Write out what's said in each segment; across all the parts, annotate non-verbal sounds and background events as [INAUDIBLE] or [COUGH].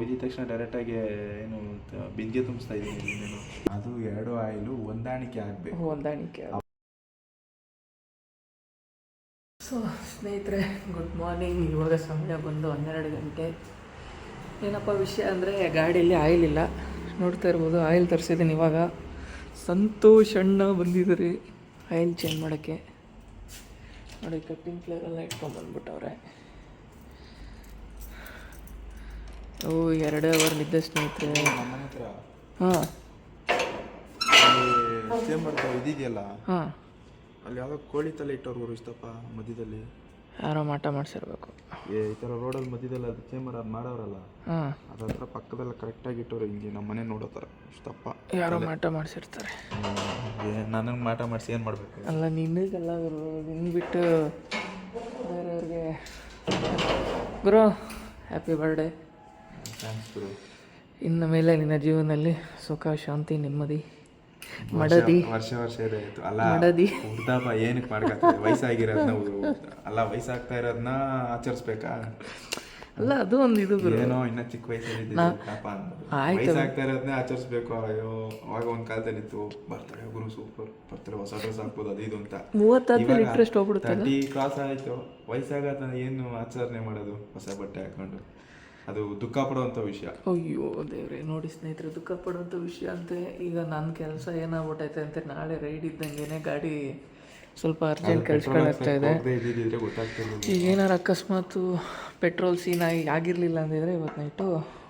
ಒಯ್ದಿದ ತಕ್ಷಣ ಡೈರೆಕ್ಟಾಗಿ ಏನು ಬಿಂದಿಗೆ ತುಂಬಿಸ್ತಾ ಇದ್ದೀನಿ ನೀನು ಅದು ಎರಡು ಆಯಿಲು ಹೊಂದಾಣಿಕೆ ಆಗಬೇಕು. ಹೊಂದಾಣಿಕೆ ಸೊ ಸ್ನೇಹಿತರೆ ಗುಡ್ ಮಾರ್ನಿಂಗ್ ಇವಾಗ ಸಮಯ ಬಂದು ಹನ್ನೆರಡು ಗಂಟೆ. ಏನಪ್ಪ ವಿಷಯ ಅಂದರೆ ಗಾಡಿಯಲ್ಲಿ ಆಯಿಲ್ ಇಲ್ಲ. ನೋಡ್ತಾ ಇರ್ಬೋದು ಆಯಿಲ್ ತರಿಸಿದ್ದೀನಿ ಇವಾಗ. ಸಂತೋಷ್ ಅಣ್ಣ ಬಂದಿದ್ದಾರೆ ಆಯಿಲ್ ಚೇಂಜ್ ಮಾಡೋಕ್ಕೆ. ನೋಡಿ ಕಟ್ಟಿಂಗ್ ಇಟ್ಕೊಂಡು ಓ ಎರಡೇ ಅವರ್ ನಿದ್ದೆ ಸ್ನೇಹಿತರೆ. ನಮ್ಮನೆ ಹತ್ರ. ಹಾಂ. ಚೇಂಬರ್ ಇದಿದೆಯಲ್ಲ ಹಾಂ. ಅಲ್ಲಿ ಯಾವುದೋ ಕೋಳಿ ತಲೆ ಇಟ್ಟವ್ರು ಇಷ್ಟಪ್ಪ ಮಧ್ಯದಲ್ಲಿ. ಯಾರೋ ಮಾಟ ಮಾಡಿಸಿರ್ಬೇಕು. ಏ ಈ ಥರ ರೋಡಲ್ಲಿ ಮಧ್ಯದಲ್ಲಿ ಅದು ಚೇಂಬರ್ ಅದು ಮಾಡೋರಲ್ಲ ಹಾಂ. ಅದ್ರ ಹತ್ರ ಪಕ್ಕದಲ್ಲಿ ಕರೆಕ್ಟಾಗಿ ಇಟ್ಟವ್ರು ಹಿಂಗೆ ನಮ್ಮ ಮನೆ ನೋಡೋ ಥರ ಇಷ್ಟಪ್ಪ. ಯಾರೋ ಮಾಟ ಮಾಡಿಸಿರ್ತಾರೆ. ನನಗೆ ಮಾಟ ಮಾಡಿಸಿ ಏನು ಮಾಡಬೇಕು? ಅಲ್ಲ ನಿನಗಲ್ಲ ಗುರು ನಿನ್ನ ಬಿಟ್ಟು ಬೇರೆಯವ್ರಿಗೆ. ಗುರು ಹ್ಯಾಪಿ ಬರ್ಡೇ ಇನ್ನು ಮೇಲೆ ನಿನ್ನ ಜೀವನದಲ್ಲಿ ಸುಖ ಶಾಂತಿ ನೆಮ್ಮದಿ ಮಡದಿ. ವರ್ಷ ವರ್ಷ ಇದೆ ಆಯ್ತು. ಅಲ್ಲ ಮಡದಿ. ಹುಡ್ದಾಪ ಏನಕ್ಕೆ ಮಾಡ್ಕೊತೀವಿ ವಯಸ್ಸಾಗಿರೋದನ್ನ ಅಲ್ಲ ವಯಸ್ಸಾಗ್ತಾ ಇರೋದನ್ನ ಆಚರಿಸ್ಬೇಕಾ? ಅಲ್ಲ ಅದು ಒಂದು ಇದು ಏನೋ ಇನ್ನ ಚಿಕ್ಕ ವಯಸ್ಸಲ್ಲಿ. ವಯಸ್ಸಾಗ್ತಾ ಇರೋದನ್ನೇ ಆಚರಿಸ್ಬೇಕು. ಅಯ್ಯೋ ಅವಾಗ ಒಂದ್ ಕಾಲದಲ್ಲಿ ಇತ್ತು ಬರ್ತಾರೆ ಗುರು ಸೂಪರ್ ಬರ್ತಾರೆ ಹೊಸ ಡ್ರೆಸ್ ಹಾಕ್ಬೋದು ಅದು ಇದು ಅಂತ. ಮೂವತ್ತಾದ್ಮೇಲೆ ಇಂಟ್ರೆಸ್ಟ್ ಹೋಗ್ಬಿಡುತ್ತೆ ತರ್ಟಿ ಕ್ರಾಸ್ ಆಯ್ತು. ವಯಸ್ಸಾಗತ್ತ ಏನು ಆಚರಣೆ ಮಾಡೋದು? ಹೊಸ ಬಟ್ಟೆ ಹಾಕೊಂಡು ಅದು ದುಃಖ ಪಡುವಂತ ವಿಷಯ. ಅಯ್ಯೋ ದೇವ್ರೆ ನೋಡಿ ಸ್ನೇಹಿತರೆ ದುಃಖ ಪಡುವಂಥ ವಿಷಯ ಅಂತೆ. ಈಗ ನನ್ನ ಕೆಲಸ ಏನಾಗ್ಬಿಟ್ಟೈತೆ ಅಂತ ನಾಳೆ ರೈಡ್ ಇದ್ದಂಗೆನೆ ಗಾಡಿ ಸ್ವಲ್ಪ ಅರ್ಜೆಂಟ್ ಕೆಲ್ಸಗಳಾಗ್ತಾ ಇದೆ. ಈಗ ಏನಾರು ಅಕಸ್ಮಾತು ಪೆಟ್ರೋಲ್ ಸೀನ್ ಆಗಿ ಆಗಿರಲಿಲ್ಲ ಅಂದಿದ್ರೆ ಇವತ್ತು ನೈಟು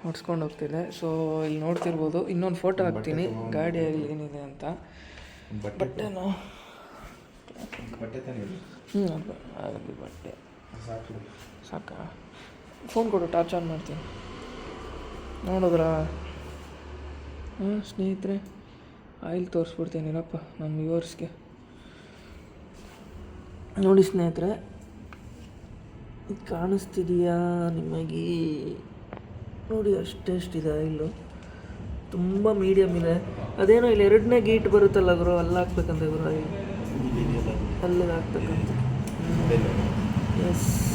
ಓಡಿಸ್ಕೊಂಡು ಹೋಗ್ತಿದ್ದೆ ಸೊ ಇಲ್ಲಿ ನೋಡ್ತಿರ್ಬೋದು. ಇನ್ನೊಂದು ಫೋಟೋ ಹಾಕ್ತೀನಿ. ಗಾಡಿ ಆಗಲಿ ಏನಿದೆ ಅಂತ. ಬಟ್ಟೆ ಬಟ್ಟೆ. ಹ್ಞೂ ಬಟ್ಟೆ. ಸಾಕು. ಸಾಕ? ಫೋನ್ ಕೊಡು ಟಾರ್ಚ್ ಆನ್ ಮಾಡ್ತೀನಿ. ನೋಡಿದ್ರಾ? ಹಾಂ ಸ್ನೇಹಿತರೆ ಆಯಿಲ್ ತೋರಿಸ್ಬಿಡ್ತೀನಿ ಇರಪ್ಪ ನಮ್ಮ ವ್ಯೂವರ್ಸ್ಗೆ ನೋಡಿ ಸ್ನೇಹಿತರೆ ಕಾಣಿಸ್ತಿದೆಯಾ ನಿಮಗೆ? ನೋಡಿ ಅಷ್ಟೆಷ್ಟಿದೆ ಆಯಿಲು. ತುಂಬ ಮೀಡಿಯಮ್ ಇದೆ. ಅದೇನೋ ಇಲ್ಲಿ ಎರಡನೇ ಗೀಟ್ ಬರುತ್ತಲ್ಲ ಗುರು ಅಲ್ಲಿ ಹಾಕ್ಬೇಕಂತ ಗುರು ಆಯಿಲ್. ಅಲ್ಲಿಗೆ ಹಾಕ್ಬೇಕಂತ. Yes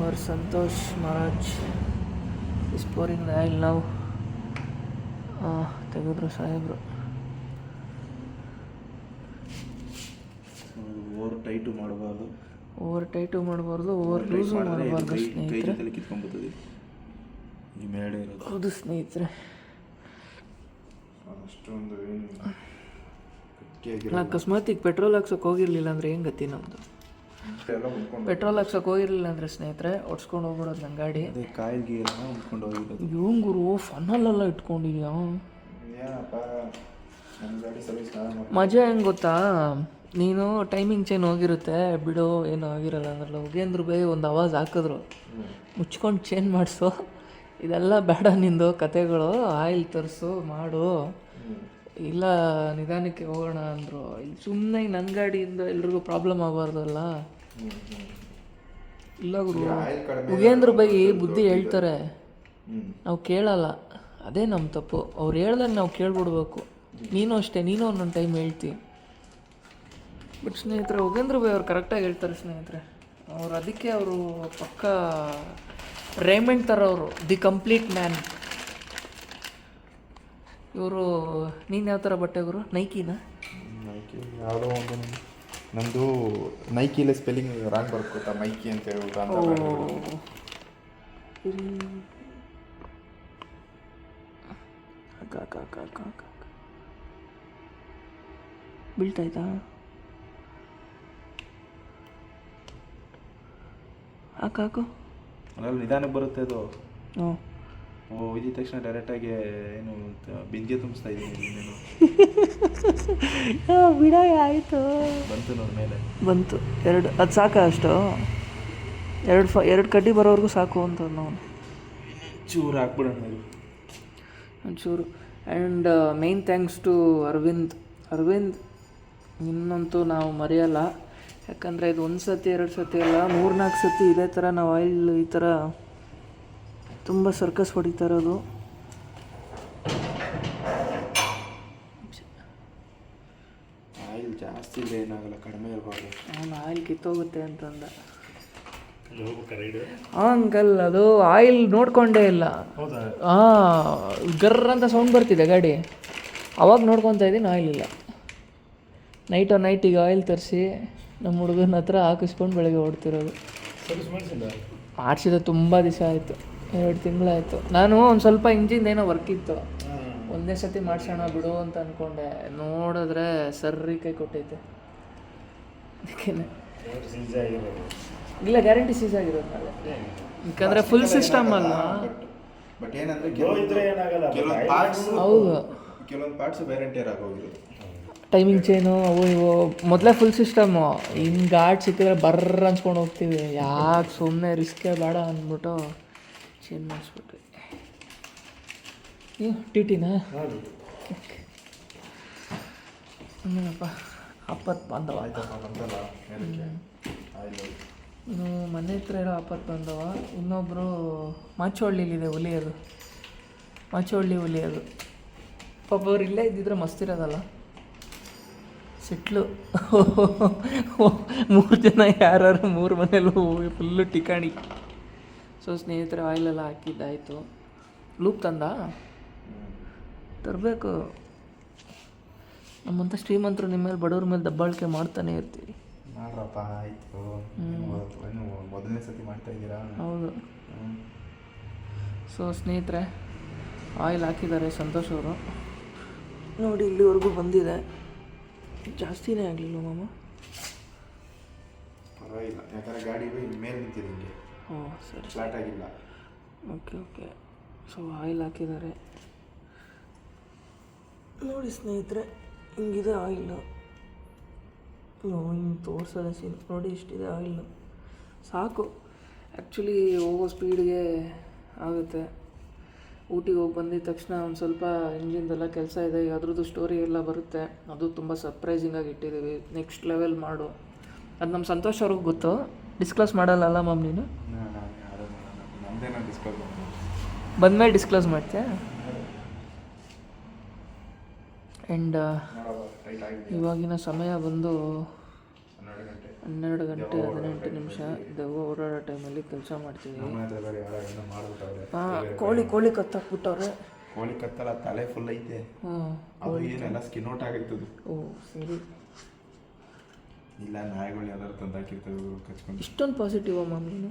और Santosh Maharaj is pouring the oil ನಾವು ತೆಗೆದ್ರು ಸಾಹೇಬ್ರು ಓವರ್ ಟೈಟು ಮಾಡಬಾರ್ದು ಓವರ್ ಟೈಟು ಮಾಡಬಾರ್ದು ಓವರ್ ಲೂಸು ಮಾಡಬಾರ್ದು ಕೈ ಸ್ನೇಹಿತರೆ ಜೊತೆಲಿ ಕಿತ್ಕೊಂಡ್ಬರ್ತದೆ ಈ ಮೇಡೆ ಇರೋದು ಹೌದು ಸ್ನೇಹಿತರೆ ಅಷ್ಟೊಂದು ಏನು ಗಟ್ಟಿಯಾಗಿರೋ ಅಲ್ಲ ಅಕಸ್ಮಾತ್ ಈಗ ಪೆಟ್ರೋಲ್ ಹಾಕ್ಸೋಕೆ ಹೋಗಿರ್ಲಿಲ್ಲ ಅಂದರೆ ಏನು ಗತಿ ನಮ್ಮದು ಎಲ್ಲ ಉಳ್ಕೊಂಡು ಪೆಟ್ರೋಲ್ ಹಾಕ್ಸೋಕೆ ಹೋಗಿರ್ಲಿಲ್ಲ ಅಂದರೆ ಸ್ನೇಹಿತರೆ ಹೊಡ್ಸ್ಕೊಂಡು ಹೋಗ್ಬಿಡೋದು ನನ್ನ ಗಾಡಿ. ಇವಂಗುರು ಉಳ್ಕೊಂಡು ಹೋಗಿರೋದು. ಗುರು ಇಟ್ಕೊಂಡಿದ್ಯಾ? ನಾನು ಮಜಾ ಹೆಂಗ್ ಗೊತ್ತಾ? ನೀನು ಟೈಮಿಂಗ್ ಚೇನ್ ಹೋಗಿರುತ್ತೆ? ಬಿಡು ಏನೂ ಆಗಿರಲ್ಲ ಅಂದ್ರಲ್ಲ ಉಗೇಂದ್ರ ಬೈ ಒಂದು ಆವಾಜ್ ಹಾಕಿದ್ರು. ಮುಚ್ಕೊಂಡು ಚೇಂಜ್ ಮಾಡಿಸು. ಇದೆಲ್ಲ ಬೇಡ ನಿಂದು ಕತೆಗಳು ಆಯಿಲ್ ತರಿಸು ಮಾಡು. ಇಲ್ಲ ನಿಧಾನಕ್ಕೆ ಹೋಗೋಣ ಅಂದರು. ಇಲ್ಲಿ ಸುಮ್ಮನೆ ನನ್ನ ಗಾಡಿಯಿಂದ ಎಲ್ರಿಗೂ ಪ್ರಾಬ್ಲಮ್ ಆಗಬಾರ್ದಲ್ಲ ಇಲ್ಲ ಗುರು. ಮುಗೇಂದ್ರ ಬೈ ಬುದ್ಧಿ ಹೇಳ್ತಾರೆ. ನಾವು ಕೇಳಲ್ಲ. ಅದೇ ನಮ್ಮ ತಪ್ಪು. ಅವ್ರು ಹೇಳ್ದಾಗ ನಾವು ಕೇಳ್ಬಿಡ್ಬೇಕು. ನೀನು ಅಷ್ಟೇ ನೀನು ಒಂದೊಂದು ಟೈಮ್ ಹೇಳ್ತಿ. ಬಟ್ ಸ್ನೇಹಿತರೆ ಉಗೇಂದ್ರ ಬೈ ಅವ್ರು ಕರೆಕ್ಟಾಗಿ ಹೇಳ್ತಾರೆ ಸ್ನೇಹಿತರೆ. ಅವ್ರು ಅದಕ್ಕೆ ಅವರು ಪಕ್ಕ ರೇಮೆಂಟ್ ಥರ ಅವರು ದಿ ಕಂಪ್ಲೀಟ್ ಮ್ಯಾನ್ ಇವರು ನೀನು ಯಾವ ಥರ ಬಟ್ಟೆ ಗುರು? ನೈಕಿನ ನಂದು ನೈಕಿಲೆ ಸ್ಪೆಲ್ಲಿಂಗ್ ರಾಂಗ್ ಬರ್ಕೊತಾ ಮೈಕಿ ಅಂತ ಹೇಳ್ಬಿಟ್ಟು ಅಂತ. ಬೀಳ್ತಾಯ್ತಾ? ಹಾಕು ಹಾಕು. ಅದ್ರಲ್ಲಿ ನಿಧಾನಕ್ಕೆ ಬರುತ್ತೆ ಅದು. ಹ್ಞೂ ಓ ಇದ್ದ ತಕ್ಷಣ ಡೈರೆಕ್ಟಾಗಿ ಏನು ಬಿಂದಿಗೆ ತುಂಬಿಸ್ತಾ ಇದ್ದೀನಿ ನೀನು ಬಿಡ ಆಯಿತು. ಬಂತು ನನ್ನ ಮೇಲೆ. ಬಂತು. ಎರಡು ಅದು ಸಾಕ ಅಷ್ಟು? ಎರಡು ಫ ಎರಡು ಕಡ್ಡಿ ಬರೋವರೆಗೂ ಸಾಕು ಅಂತ ನಾವು ಚೂರು ಹಾಕ್ಬಿಡೋಣ. ಒಂಚೂರು. And main thanks to Arvind. Arvind ಇನ್ನಂತೂ ನಾವು ಮರೆಯಲ್ಲ. ಯಾಕಂದರೆ ಇದು ಒಂದು ಸತಿ ಎರಡು ಸತಿ ಅಲ್ಲ ಮೂರ್ನಾಲ್ಕು ಸತಿ ಇದೇ ಥರ ನಾವು ಆಯಿಲ್ ಈ ಥರ ತುಂಬ ಸರ್ಕಸ್ ಹೊಡಿತಾ ಇರೋದು. ಆಯಿಲ್ ಜಾಸ್ತಿ ಇಲ್ಲ ಏನಾಗಲ್ಲ ಕಡಿಮೆ ಇರಬಾರ್ದು ಅವನು ಆಯಿಲ್ ಕಿತ್ತೋಗುತ್ತೆ ಅಂತಂದ. ಅಂಕಲ್ ಅದು ಆಯಿಲ್ ನೋಡ್ಕೊಂಡೇ ಇಲ್ಲ. ಹೌದಾ? ಹಾಂ ಗರ್ರ ಅಂತ ಸೌಂಡ್ ಬರ್ತಿದೆ ಗಾಡಿ. ಅವಾಗ ನೋಡ್ಕೊತಾ ಇದ್ದೀನಿ ಆಯಿಲ್ ಇಲ್ಲ. ನೈಟ್ ಆ ನೈಟಿಗೆ ಆಯಿಲ್ ತರಿಸಿ ನಮ್ಮ ಹುಡುಗನ ಹತ್ರ ಹಾಕಿಸ್ಕೊಂಡು ಬೆಳಗ್ಗೆ ಓಡ್ತಿರೋದು ಮಾಡಿಸಿದ ತುಂಬ ದಿವಸ ಆಯಿತು. ಎರಡು ತಿಂಗಳಾಯಿತು. ನಾನು ಒಂದು ಸ್ವಲ್ಪ ಇಂಜಿನ್ ಏನೋ ವರ್ಕ್ ಇತ್ತು. ಒಂದೇ ಸತಿ ಮಾಡ್ಸೋಣ ಬಿಡು ಅಂತ ಅಂದ್ಕೊಂಡೆ ನೋಡಿದ್ರೆ ಸರ್ರಿ ಕೈ ಕೊಟ್ಟೈತೆ. ಅದಕ್ಕೇನೆ. ಇಲ್ಲ ಗ್ಯಾರಂಟಿ ಸೀಸ್ ಆಗಿರೋದು ನಾಳೆ. ಯಾಕಂದರೆ ಫುಲ್ ಸಿಸ್ಟಮ್ ಅಲ್ಲ. ಬಟ್ ಏನಂದ್ರೆ ಕೆಲವೊಂದು ಪಾರ್ಟ್ಸ್ ಹೌದು. ಕೆಲವೊಂದು ಪಾರ್ಟ್ಸ್ ವ್ಯಾರಂಟಿಯರ್ ಆಗೋಗಿರೋದು. ಟೈಮಿಂಗ್ ಚೈನು ಅವು ಇವು. ಮೊದಲೇ ಫುಲ್ ಸಿಸ್ಟಮು ಹಿಂಗೆ ಗಾಡ್ ಸಿಕ್ಕಿದ್ರೆ ಬರ್ರ ಅನ್ಸ್ಕೊಂಡು ಹೋಗ್ತೀವಿ. ಯಾಕೆ ಸುಮ್ಮನೆ ರಿಸ್ಕೇ ಬೇಡ ಅಂದ್ಬಿಟ್ಟು. ಚೇಂಜ್ ಮಾಡಿಸ್ಬಿಟ್ರಿ ನೀವು ಟಿ ಟಿನಾ ಹೌದು ಅಪ್ಪತ್ ಆಪತ್ತು ಬಾಂಧವ ಇನ್ನು ಮನೆ ಹತ್ರ ಇರೋ ಆಪತ್ತು ಬಂದವ. ಇನ್ನೊಬ್ಬರು ಮಾಚೋಳ್ಳಿಲಿದೆ ಹುಲಿ ಅದು. ಮಾಚೋಳ್ಳಿ ಹುಲಿ ಅದು. ಪಾಪ ಅವ್ರು ಇಲ್ಲೇ ಇದ್ದಿದ್ರೆ ಮಸ್ತಿರೋದಲ್ಲ ಸಿಟ್ಲು. ಮೂರು ಜನ ಯಾರು ಮೂರು ಮನೇಲಿ ಫುಲ್ಲು ಟಿಕಾಣಿ. ಸೊ ಸ್ನೇಹಿತರೆ ಆಯಿಲೆಲ್ಲ ಹಾಕಿದ್ದಾಯಿತು. ಲೂಪ್ ತಂದ? ತರಬೇಕು. ನಮ್ಮಂಥ ಶ್ರೀಮಂತರು ನಿಮ್ಮ ಮೇಲೆ ಬಡವ್ರ ಮೇಲೆ ದಬ್ಬಾಳಿಕೆ ಮಾಡ್ತಾನೆ ಇರ್ತೀವಿ. ಮಾಡ್ರಪ್ಪ ಆಯಿತು. ಏನು ಮೊದಲನೇ ಸತಿ ಮಾಡ್ತಾ ಇದ್ದೀರಾ? ಹೌದು. ಸೊ ಸ್ನೇಹಿತರೆ ಆಯಿಲ್ ಹಾಕಿದ್ದಾರೆ ಸಂತೋಷ್ ಅವರು. ನೋಡಿ ಇಲ್ಲಿವರೆಗೂ ಬಂದಿದೆ. ಜಾಸ್ತಿನೇ ಆಗಲಿಲ್ಲ ಮಾಮ? ಪರವಾಗಿಲ್ಲ. ಯಾಕಂದ್ರೆ ಗಾಡಿ ಮೇಲೆ ನಿಂತಿದೆ ಹಿಂಗೆ. ಓ ಸರಿ ಫ್ಲಾಟ್ ಆಗಿಲ್ಲ. ಓಕೆ ಓಕೆ ಸೊ ಆಯಿಲ್ ಹಾಕಿದ್ದಾರೆ. ನೋಡಿ ಸ್ನೇಹಿತರೆ ಹಿಂಗಿದೆ ಆಯಿಲು ಹಿಂಗೆ ತೋರಿಸೋದೆ ಸೀನ್ ನೋಡಿ ಇಷ್ಟಿದೆ ಆಯಿಲ್ ಸಾಕು. ಆ್ಯಕ್ಚುಲಿ ಹೋಗೋ ಸ್ಪೀಡ್ಗೆ ಆಗುತ್ತೆ. ಊಟಿಗೆ ಹೋಗಿ ಬಂದಿದ ತಕ್ಷಣ ಒಂದು ಸ್ವಲ್ಪ ಇಂಜಿನ್ದೆಲ್ಲ ಕೆಲಸ ಇದೆ. ಈಗ ಅದ್ರದ್ದು ಸ್ಟೋರಿ ಎಲ್ಲ ಬರುತ್ತೆ. ಅದು ತುಂಬ ಸರ್ಪ್ರೈಸಿಂಗಾಗಿ ಇಟ್ಟಿದ್ದೀವಿ. ನೆಕ್ಸ್ಟ್ ಲೆವೆಲ್ ಮಾಡು. ಅದು ನಮ್ಮ ಸಂತೋಷ ಅವ್ರಿಗೆ ಗೊತ್ತು. ಡಿಸ್ಕ್ಲೋಸ್ ಮಾಡಲ್ಲಲ್ಲ ಮ್ಯಾಮ್ ನೀನು? ಬಂದ್ಮೇಲೆ ಡಿಸ್ಕ್ಲೋಸ್ ಮಾಡ್ತೀಯಾ? ಆ್ಯಂಡ್ ಇವಾಗಿನ ಸಮಯ ಬಂದು ಹನ್ನೆರಡು ಗಂಟೆ. ಹದಿನೆಂಟು ನಿಮಿಷ ದೆವ್ವ ಓಡಾಡೋ ಟೈಮಲ್ಲಿ ಕೆಲಸ ಮಾಡ್ತೀವಿ. ಹಾಂ ಕೋಳಿ ಕೋಳಿ ಕತ್ತಾಕ್ಬಿಟ್ಟವ್ರೆ. ಕೋಳಿ ಕತ್ತಲ್ಲ ತಲೆ ಫುಲ್ ಐತೆ. ಹಾಂ ಅದು ಏನೆಲ್ಲ ಸ್ಕಿನ್ ಔಟ್ ಆಗಿರ್ತದೆ. ಓ ಸರಿ. ಇಲ್ಲ ನಾಯಿಗಳು ಯಾವ್ದಾರು ತಂದು ಹಾಕಿರ್ತದೆ ಕಚ್ಕೊಂಡು ಇಷ್ಟೊಂದು ಪಾಸಿಟಿವ್ ಮ್ಯಾಮ್ ನೀನು?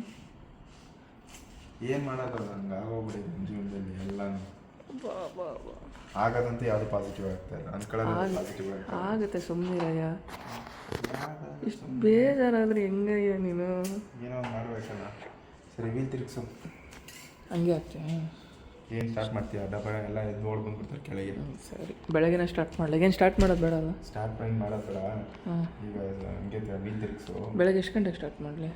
ಏನು ಮಾಡೋದು ಹಂಗೆ? ಆಗೋಗ್ಬಿಟ್ಟಿದೆ ನಿಮ್ಮ ಜೀವನದಲ್ಲಿ ಎಲ್ಲಾನು. ಬಾ ಬಾ ಬಾ. ಆಗೋದಂತ ಯಾವುದು ಪಾಸಿಟಿವ್ ಆಗ್ತಾ ಇಲ್ಲ. ಅನ್ಕೊಳ್ಳೋದು ಪಾಸಿಟಿವ್ ಆಗ್ತಾ ಆಗುತ್ತೆ ಸುಮ್ಮನಿರಯ್ಯ ಇಷ್ಟು ಬೇಜಾರಾದ್ರೆ ಹೆಂಗಯ್ಯ ನೀನು? ಏನೋ ಮಾಡಬೇಕಲ್ಲ ಮಾಡ್ಬೇಕಲ್ಲ. ಸರಿ ವೀಲ್ ತಿರುಗಿಸು. ಹಂಗೆ ಆಗ್ತೀಯ ಏನು ಸ್ಟಾರ್ಟ್ ಮಾಡ್ತೀಯ? ಡಬ್ಬ ಎಲ್ಲ ಎದ್ದು ಓಡ್ ಬಂದ್ಬಿಡ್ತಾರೆ ಕೆಳಗೆ. ಸರಿ. ಬೆಳಗ್ಗೆನೇ ಸ್ಟಾರ್ಟ್ ಮಾಡಲಿ ಏನು ಸ್ಟಾರ್ಟ್ ಮಾಡೋದು ಬೇಡ ಅಲ್ಲ? ಸ್ಟಾರ್ಟ್ ಮಾಡಿ ಮಾಡೋದು ಬೇಡ ಈಗ ಹಂಗೆ ವೀಲ್ ತಿರುಗಿಸು ಬೆಳಗ್ಗೆ ಎಷ್ಟು ಗಂಟೆಗೆ ಸ್ಟಾರ್ಟ್ ಮಾಡಲಿ?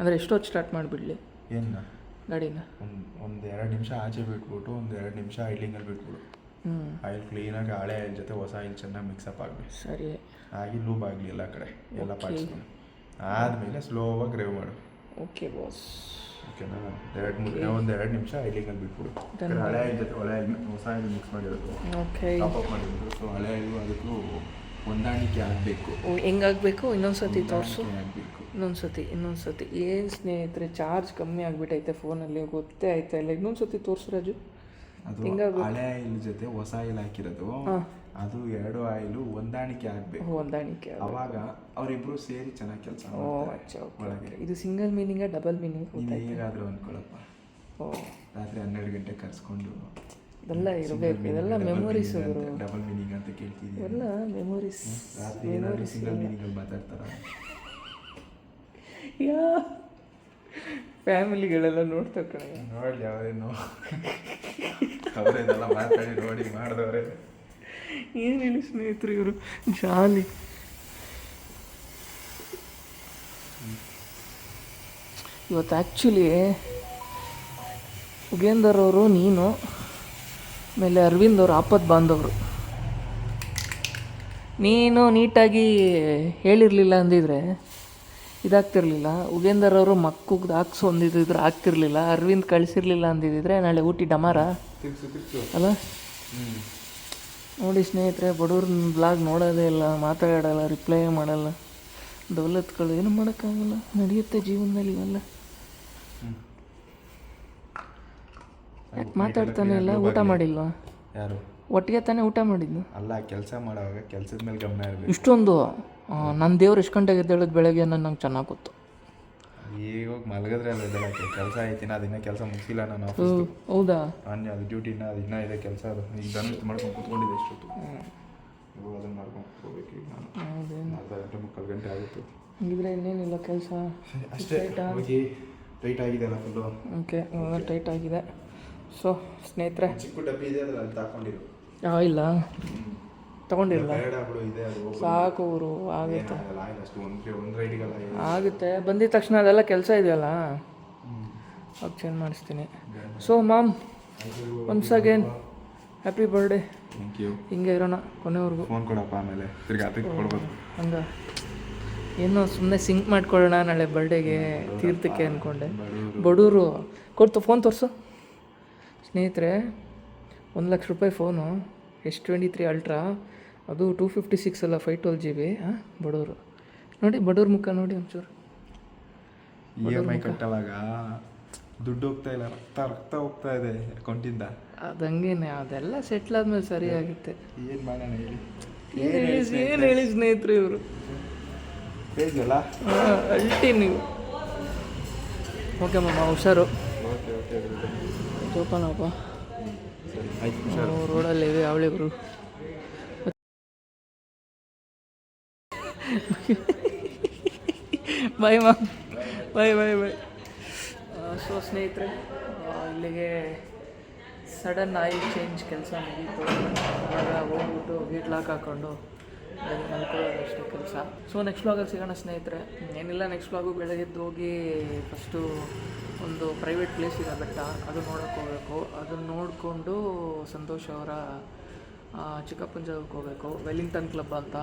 ಅಂದರೆ ಎಷ್ಟೊತ್ತು ಸ್ಟಾರ್ಟ್ ಮಾಡಿಬಿಡ್ಲಿ? ಏನು? ಗಾಡಿನ? ಒಂದು ಒಂದು ಎರಡು ನಿಮಿಷ ಆಚೆ ಬಿಟ್ಬಿಟ್ಟು ಒಂದು ಎರಡು ನಿಮಿಷ ಐಡ್ಲಿಂಗಲ್ಲಿ ಬಿಟ್ಬಿಡು. ಆಯಿಲ್ ಕ್ಲೀನಾಗಿ ಹಳೆ ಆಯಿಲ್ ಜೊತೆ ಹೊಸ ಆಯಿಲ್ ಚೆನ್ನಾಗಿ ಮಿಕ್ಸಪ್ ಆಗಲಿ. ಸರಿ. ಆಗಿ ಲೂಬ್ ಆಗಲಿ ಎಲ್ಲ ಕಡೆ. ಎಲ್ಲ ಪಾರ್ಟ್ಸ್ಗಳು ಆದಮೇಲೆ ಸ್ಲೋವಾಗಿ ಗ್ರೇವ್ ಮಾಡು. ಓಕೆ ಬಾಸ್ ಓಕೆನಾ ಎರಡು ಮೂರು ಒಂದು ಎರಡು ನಿಮಿಷ ಐಲಿಂಗಲ್ಲಿ ಬಿಟ್ಬಿಡು. ಯಾಕಂದ್ರೆ ಹಳೆ ಐಲ್ ಜೊತೆ ಒಳ್ಳೆ ಐಲ್ ಹೊಸ ಐಲ್ ಮಿಕ್ಸ್ ಮಾಡಿರೋದು. ಓಕೆ ಟಾಪ್ ಅಪ್ ಮಾಡಿರೋದು. ಸೊ ಹಳೆ ಆಯಿಲು ಅದಕ್ಕೂ ಹೊಂದಾಣಿಕೆ ಆಗಬೇಕು. ಹೆಂಗಾಗಬೇಕು? ಇನ್ನೊಂದು ಸತಿ ತೋರಿಸು. ಆಗಬೇಕು. ಇನ್ನೊಂದು ಸತಿ ಇನ್ನೊಂದು ಸತಿ ಏನು ಸ್ನೇಹಿತರೆ ಚಾರ್ಜ್ ಕಮ್ಮಿ ಆಗಿಬಿಟ್ಟೈತೆ ಫೋನಲ್ಲಿ ಗೊತ್ತೇ ಆಯ್ತಾ ಇಲ್ಲ. ಇನ್ನೊಂದು ಸತಿ ತೋರಿಸು ರಾಜು. ಅದು ಹಳೆ ಐಲ್ ಜೊತೆ ಹೊಸ ಐಲ್ ಹಾಕಿರೋದು. ಅದು ಎರಡು ಆಯಿಲು ಹೊಂದಾಣಿಕೆ ಆಗಬೇಕು. ಹೊಂದಾಣಿಕೆ ಅವಾಗ ಅವರಿಬ್ರು ಸೇರಿ ಚೆನ್ನಾಗಿ ಕೆಲಸ ಒಳಗೆ. ಇದು ಸಿಂಗಲ್ ಮೀನಿಂಗ ಡಬಲ್ ಮೀನಿಂಗ್ ನೀನು ಹೇಗಾದರೂ ಅಂದ್ಕೊಳಪ್ಪ ಓ. ರಾತ್ರಿ ಹನ್ನೆರಡು ಗಂಟೆ ಕರ್ಸ್ಕೊಂಡು ಇದೆಲ್ಲ ಇರಬೇಕು. ಇದೆಲ್ಲ ಮೆಮೊರೀಸ್ ಡಬಲ್ ಮೀನಿಂಗ್ ಅಂತ ಕೇಳ್ತಿದ್ದೀನಿ ಎಲ್ಲ ಮೆಮೊರೀಸ್ ರಾತ್ರಿ ಏನಾದರೂ ಸಿಂಗಲ್ ಮೀನಿಂಗಲ್ಲಿ ಮಾತಾಡ್ತಾರ? ಯಾ. ಫ್ಯಾಮಿಲಿಗಳೆಲ್ಲ ನೋಡ್ತಾ ಕಣೆ. ನೋಡಿ ಅವರೇನು. [LAUGHS] ಅವರೇನೆಲ್ಲ ಮಾತಾಡಿ ನೋಡಿ ಮಾಡಿದವ್ರೆ. ಏನು ಹೇಳಿ ಸ್ನೇಹಿತರು ಇವರು? ಜಾಲಿ. ಇವತ್ತು ಆ್ಯಕ್ಚುಲಿ ಉಗೇಂದರ್ ಅವರು ನೀನು ಆಮೇಲೆ ಅರವಿಂದ್ ಅವರು ಆಪತ್ ಬಾಂಧವರು. ನೀನು ನೀಟಾಗಿ ಹೇಳಿರಲಿಲ್ಲ ಅಂದಿದ್ರೆ ಇದಾಗ್ತಿರ್ಲಿಲ್ಲ. ಉಗೇಂದರ್ ಅವರು ಮಕ್ಕಗೆ ಹಾಕ್ಸು ಅಂದಿದ್ರೆ ಆಗ್ತಿರ್ಲಿಲ್ಲ. ಅರವಿಂದ್ ಕಳಿಸಿರ್ಲಿಲ್ಲ ಅಂದಿದ್ರೆ ನಾಳೆ ಊಟಿ ಡಮಾರ. ಅಲ್ಲ? ನೋಡಿ ಸ್ನೇಹಿತರೆ ಬಡವ್ರನ್ನ ಬ್ಲಾಗ್ ನೋಡೋದೇ ಇಲ್ಲ ಮಾತಾಡೋಲ್ಲ ರಿಪ್ಲೈ ಮಾಡಲ್ಲ. ದೌಲತ್ಗಳು ಏನು ಮಾಡೋಕ್ಕಾಗಲ್ಲ ನಡೆಯುತ್ತೆ ಜೀವನದಲ್ಲಿ ಇವೆಲ್ಲ. ಮಾತಾಡ್ತಾನೆ ಇಲ್ಲ ಊಟ ಮಾಡಿಲ್ವಾ? ಯಾರು? ಒಟ್ಟಿಗೆ ತಾನೇ ಊಟ ಮಾಡಿದ್ನು? ಅಲ್ಲ ಕೆಲಸ ಮಾಡೋ ಕೆಲಸದ ಮೇಲೆ ಗಮನ ಇರಬೇಕು. ಇಷ್ಟೊಂದು ನನ್ನ ದೇವ್ರು ಎಷ್ಟು ಗಂಟೆಗೆ ಎದ್ದೇಳೋದು ಬೆಳಗ್ಗೆ ಅನ್ನೋದು ನಂಗೆ ಚೆನ್ನಾಗಿ ಗೊತ್ತು. ಈಗ ಹೋಗಿ ಮಲಗಿದ್ರೆ ಅಲ್ಲ ಕೆಲಸ ಐತಿ ನಾ ಅದಿನ್ನ ಕೆಲಸ ಮುಗಿಸಿಲ್ಲ ನಾನು ಆಫೀಸ್ ಹೌದಾ? ನಾನು ಅದು ಡ್ಯೂಟಿನ ಅದು ಇನ್ನೂ ಇದೆ ಕೆಲಸ ಅದು. ಈಗ ಮಾಡ್ಕೊಂಡು ಕೂತ್ಕೊಂಡಿದ್ದೆ ಎಷ್ಟೊತ್ತು ಇವಾಗ ಅದನ್ನು ಮಾಡ್ಕೊಂಡು ಹೋಗ್ಬೇಕು ಈಗ ನಾನು. ಅರ್ಧ ಗಂಟೆ ಮುಕ್ಕಾಲು ಗಂಟೆ ಆಗುತ್ತೆ. ಹಂಗಿದ್ರೆ ಇನ್ನೇನಿಲ್ಲ ಕೆಲಸ? ಅಷ್ಟೇ ಹೋಗಿ ಟೈಟ್ ಆಗಿದೆ ಅಲ್ಲ ಫುಲ್ಲು ಓಕೆ ಟೈಟ್ ಆಗಿದೆ. ಸೊ ಸ್ನೇಹಿತರೆ. ಚಿಕ್ಕ ಡಬ್ಬಿ ಇದೆ ಅದ್ರಲ್ಲಿ ಅಲ್ಲಿ ತಗೊಂಡಿರು ಆ, ಇಲ್ಲ. ತಗೊಂಡಿರಲ್ಲ. ಸಾಕು ಊರು ಆಗುತ್ತೆ. ಆಗುತ್ತೆ. ಬಂದಿದ ತಕ್ಷಣ ಅದೆಲ್ಲ ಕೆಲಸ ಇದೆಯಲ್ಲ? ಅವಾಗ ಚೇಂಜ್ ಮಾಡಿಸ್ತೀನಿ. So mom once again happy birthday thank you ಹಿಂಗೆ ಇರೋಣ ಕೊನೆವರೆಗೂ. ಫೋನ್ ಕೊಡಪ್ಪ ಆಮೇಲೆ. ತಿರ್ಗಿ ಅದಕ್ಕೆ ಕೊಡ್ಬೋದು. ಹಂಗ. ಏನೋ ಸುಮ್ಮನೆ ಸಿಂಕ್ ಮಾಡ್ಕೊಳ್ಳೋಣ ನಾಳೆ ಬರ್ಡೇಗೆ ತೀರ್ಥಕ್ಕೆ ಅಂದ್ಕೊಂಡೆ ಬಡವರು ಕೊಡ್ತು ಫೋನ್ ತೋರಿಸು. ಸ್ನೇಹಿತರೆ ಒಂದು ಲಕ್ಷ ರೂಪಾಯಿ phone S twenty three ultra ಅದು ಟೂ ಫಿಫ್ಟಿ ಸಿಕ್ಸ್ ಅಲ್ಲ ಫೈವ್ ಟ್ವೆಲ್ ಜಿ ಬಿ ಹಾಂ? ಬಡವರು. ನೋಡಿ ಬಡವ್ರ ಮುಖ ನೋಡಿ ಒಂಚೂರು. ಇ ಎಂ ಐ ಕಟ್ಟವಾಗ ದುಡ್ಡು ಹೋಗ್ತಾ ಇಲ್ಲ ರಕ್ತ ರಕ್ತ ಹೋಗ್ತಾ ಇದೆ ಅಕೌಂಟಿಂದ. ಅದು ಹಂಗೇನೆ ಅದೆಲ್ಲ ಸೆಟ್ಲ್ ಆದ್ಮೇಲೆ ಸರಿ ಆಗುತ್ತೆ ಏನು ಮಾಡೋಣ ಹೇಳಿ? ಏನು ಹೇಳಿ ಏನು ಹೇಳಿ ಸ್ನೇಹಿತರು ಇವರು? ಪೇಜ್ ಅಲ್ಲ ಅಲ್ಟಿ ನೀವು. ಓಕೆ ಮಾಮ ಹುಷಾರು. ಜೋಪಾನಪ್ಪ. ರೋಡಲ್ಲಿ ಅವಳಿಬ್ರು ಬಾಯ್ ಮಾ ಬಾಯ್ ಬಾಯ್ ಬಾಯ್ ಸೊ ಸ್ನೇಹಿತರೆ ಇಲ್ಲಿಗೆ ಸಡನ್ ಆಯಿಲ್ ಚೇಂಜ್ ಕೆಲಸ ಮುಗೀತು. ಇವಾಗ ಹೋಗ್ಬಿಟ್ಟು ಗೇಟ್ ಲಾಕ್ ಹಾಕ್ಕೊಂಡು ಅಷ್ಟೇ ಕೆಲಸ. ಸೊ ನೆಕ್ಸ್ಟ್ ಬ್ಲಾಗಲ್ಲಿ ಸಿಗೋಣ ಸ್ನೇಹಿತರೆ. ಏನಿಲ್ಲ ನೆಕ್ಸ್ಟ್ ಬ್ಲಾಗು ಬೆಳಗ್ಗೆದ್ದು ಹೋಗಿ ಫಸ್ಟು ಒಂದು ಪ್ರೈವೇಟ್ ಪ್ಲೇಸ್ ಇದೆ ಬೆಟ್ಟ, ಅದು ನೋಡೋಕೆ ಹೋಗಬೇಕು. ಅದನ್ನು ನೋಡಿಕೊಂಡು ಸಂತೋಷ್ ಅವರ ಆ, ಚಿಕ್ಕಪ್ಪನ ಜಾಗಕ್ಕೆ ಹೋಗಬೇಕು ವೆಲ್ಲಿಂಗ್ಟನ್ ಕ್ಲಬ್ ಅಂತ.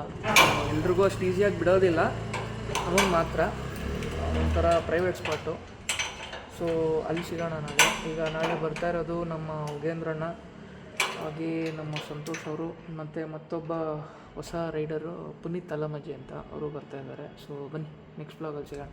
ಎಲ್ರಿಗೂ ಅಷ್ಟು ಈಸಿಯಾಗಿ ಬಿಡೋದಿಲ್ಲ. ಅವನು ಮಾತ್ರ. ಒಂಥರ ಪ್ರೈವೇಟ್ ಸ್ಪಾಟು ಸೊ ಅಲ್ಲಿ ಸಿಗೋಣ ನಾಳೆ. ಈಗ ನಾಳೆ ಬರ್ತಾ ಇರೋದು ನಮ್ಮ ಉಗೇಂದ್ರಣ್ಣ. ಹಾಗೆ ನಮ್ಮ ಸಂತೋಷ್ ಅವರು. ಮತ್ತು ಮತ್ತೊಬ್ಬ ಹೊಸ ರೈಡರು ಪುನೀತ್ ತಲಮಜ್ಜಿ ಅಂತ. ಅವರು ಬರ್ತಾ ಇದ್ದಾರೆ. ಸೊ ಬನ್ನಿ ನೆಕ್ಸ್ಟ್ ಬ್ಲಾಗಲ್ಲಿ ಸಿಗೋಣ.